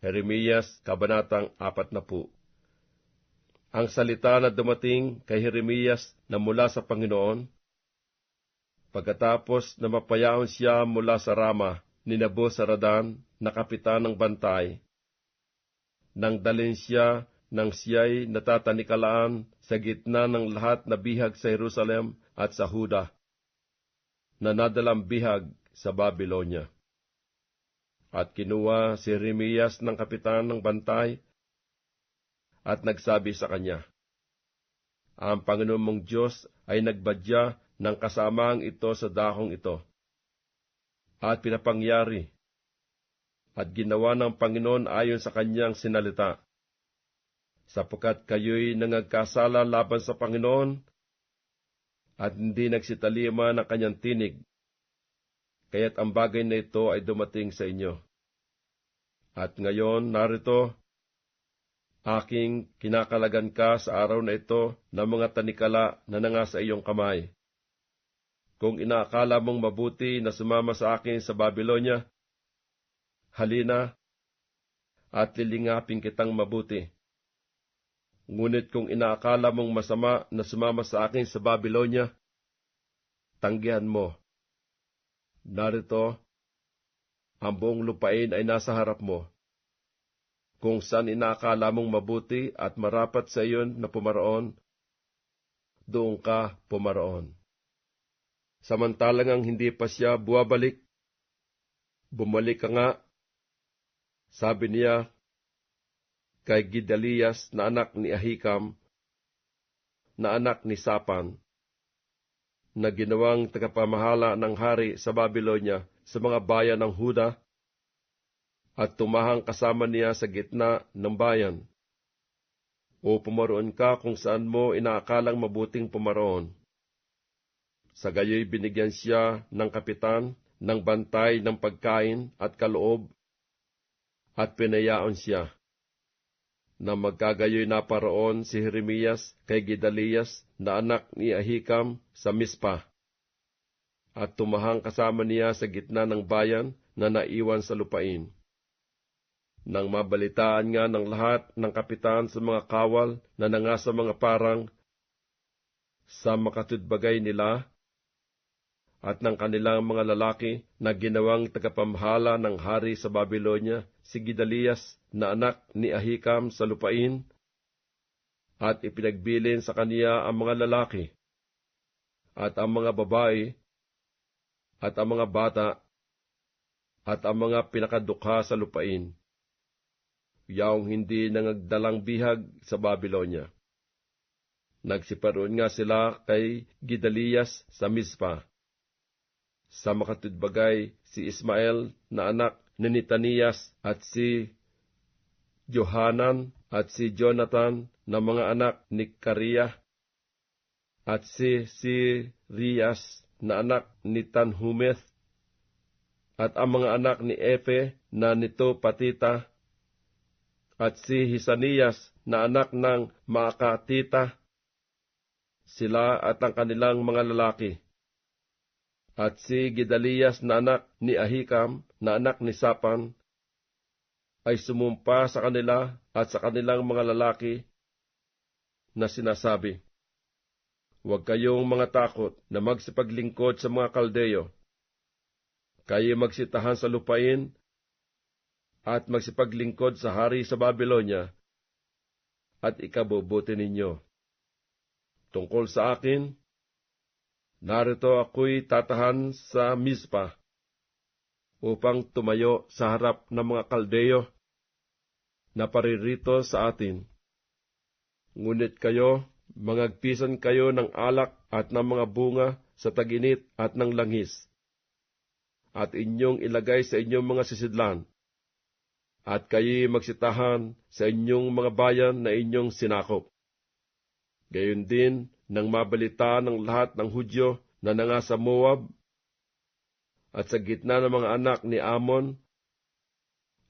Jeremias, Kabanatang 40 Ang salita na dumating kay Jeremias na mula sa Panginoon, pagkatapos na mapayaon siya mula sa Rama ni Nabosaradan na kapitan ng bantay, nang dalin siya nang siya'y natatanikalaan sa gitna ng lahat na bihag sa Jerusalem at sa Huda, na nadalang bihag sa Babylonia. At kinuha si Jeremias ng kapitan ng bantay at nagsabi sa kanya, Ang Panginoon mong Diyos ay nagbadya ng kasamaang ito sa dahong ito. At pinapangyari at ginawa ng Panginoon ayon sa kanyang sinalita. Sapagkat kayo'y nangagkasala laban sa Panginoon at hindi nagsitalima ng kanyang tinig, kaya't ang bagay na ito ay dumating sa inyo. At ngayon, narito, aking kinakalagan ka sa araw na ito ng mga tanikala na nanga sa iyong kamay. Kung inaakala mong mabuti na sumama sa akin sa Babylonia, halina at lilingapin kitang mabuti. Ngunit kung inaakala mong masama na sumama sa akin sa Babylonia, tanggihan mo. Narito, ang buong lupain ay nasa harap mo. Kung saan inaakala mong mabuti at marapat sa iyon na pumaroon, doon ka pumaroon. Samantalang ang hindi pa siya buwabalik, bumalik ka nga, sabi niya kay Gidalias na anak ni Ahikam, na anak ni Sapan, na ginawang tagapamahala ng hari sa Babylonia sa mga bayan ng Huda, at tumahang kasama niya sa gitna ng bayan. O pumaroon ka kung saan mo inaakalang mabuting pumaroon. Sa gayoy binigyan siya ng kapitan ng bantay ng pagkain at kaloob, at pinayaon siya na magkagayoy na paraon si Jeremias kay Gidalias na anak ni Ahikam sa Mispa. At tumahang kasama niya sa gitna ng bayan na naiwan sa lupain. Nang mabalitaan nga ng lahat ng kapitan sa mga kawal na nanga sa mga parang sa makatudbagay nila at ng kanilang mga lalaki na ginawang tagapamahala ng hari sa Babylonia, si Gidalias na anak ni Ahikam sa lupain, at ipinagbilin sa kaniya ang mga lalaki, at ang mga babae, at ang mga bata, at ang mga pinakadukha sa lupain, yaong hindi nangagdalang bihag sa Babylonia. Nagsiparoon nga sila kay Gidalias sa Mispa sa makatudbagay si Ismael na anak ni Netanias at si Johanan at si Jonathan na mga anak ni Kariya at si Sirias na anak ni Tanhumeth at ang mga anak ni Epe na nito Patita at si Hisanias na anak ng Maakatita. Sila at ang kanilang mga lalaki at si Gidalias na anak ni Ahikam na anak ni Sapan ay sumumpa sa kanila at sa kanilang mga lalaki na sinasabi, Huwag kayong mga takot na magsipaglingkod sa mga kaldeyo. Kayo magsitahan sa lupain at magsipaglingkod sa hari sa Babylonia at ikabubuti ninyo. Tungkol sa akin, Narito ako'y tatahan sa Mispa upang tumayo sa harap ng mga kaldeyo na paririto sa atin. Ngunit kayo, mangagpisan kayo ng alak at ng mga bunga sa taginit at ng langis, at inyong ilagay sa inyong mga sisidlan, at kayo magsitahan sa inyong mga bayan na inyong sinakop. Gayon din, nang mabalita ng lahat ng Hudyo na nanga sa Moab at sa gitna ng mga anak ni Amon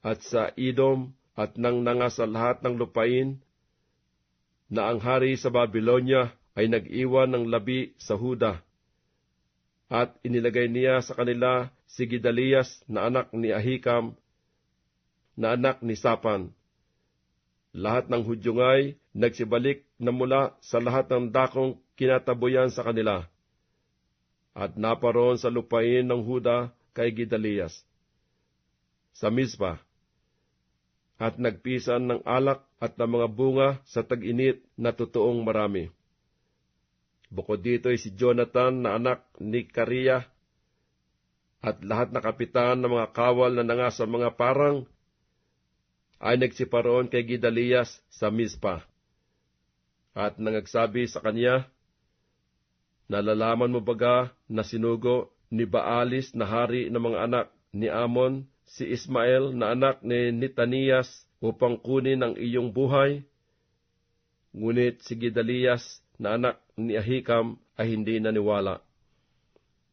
at sa Edom at nang nanga sa lahat ng lupain na ang hari sa Babylonia ay nag-iwan ng labi sa Huda at inilagay niya sa kanila si Gidalias na anak ni Ahikam na anak ni Sapan. Lahat ng Hudyo nga'y nagsibalik na mula sa lahat ng dakong kinatabuyan sa kanila. At naparoon sa lupain ng Huda kay Gidalias. Sa Mizpa. At nagpisan ng alak at ng mga bunga sa tag-init na totoong marami. Bukod dito ay si Jonathan na anak ni Karia at lahat na kapitan ng mga kawal na nanga sa mga parang ay nagsiparoon kay Gidalias sa Mizpa. At nangagsabi sa kanya, Nalalaman mo baga na sinugo ni Baalis na hari ng mga anak ni Amon, si Ismael na anak ni Nitanias upang kunin ang iyong buhay? Ngunit si Gidalias na anak ni Ahikam ay hindi naniwala.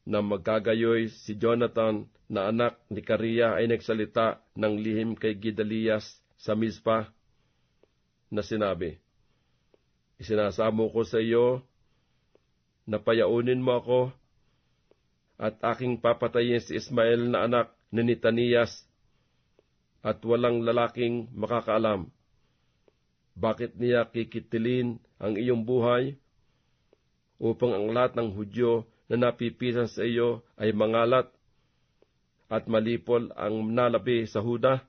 Na magkagayoy si Jonathan na anak ni Karia ay nagsalita ng lihim kay Gidalias sa Mizpa na sinabi, Isinasamo ko sa iyo na payaunin mo ako at aking papatayin si Ismael na anak ni Nitanias at walang lalaking makakaalam. Bakit niya kikitilin ang iyong buhay upang ang lahat ng Hudyo na napipisan sa iyo ay mangalat at malipol ang nalabi sa Huda?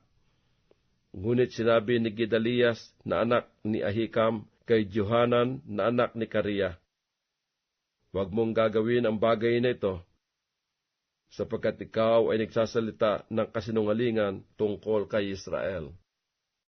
Ngunit sinabi ni Gidalias na anak ni Ahikam kay Johanan na anak ni Karia, Huwag mong gagawin ang bagay na ito, sapagkat ikaw ay nagsasalita ng kasinungalingan tungkol kay Israel.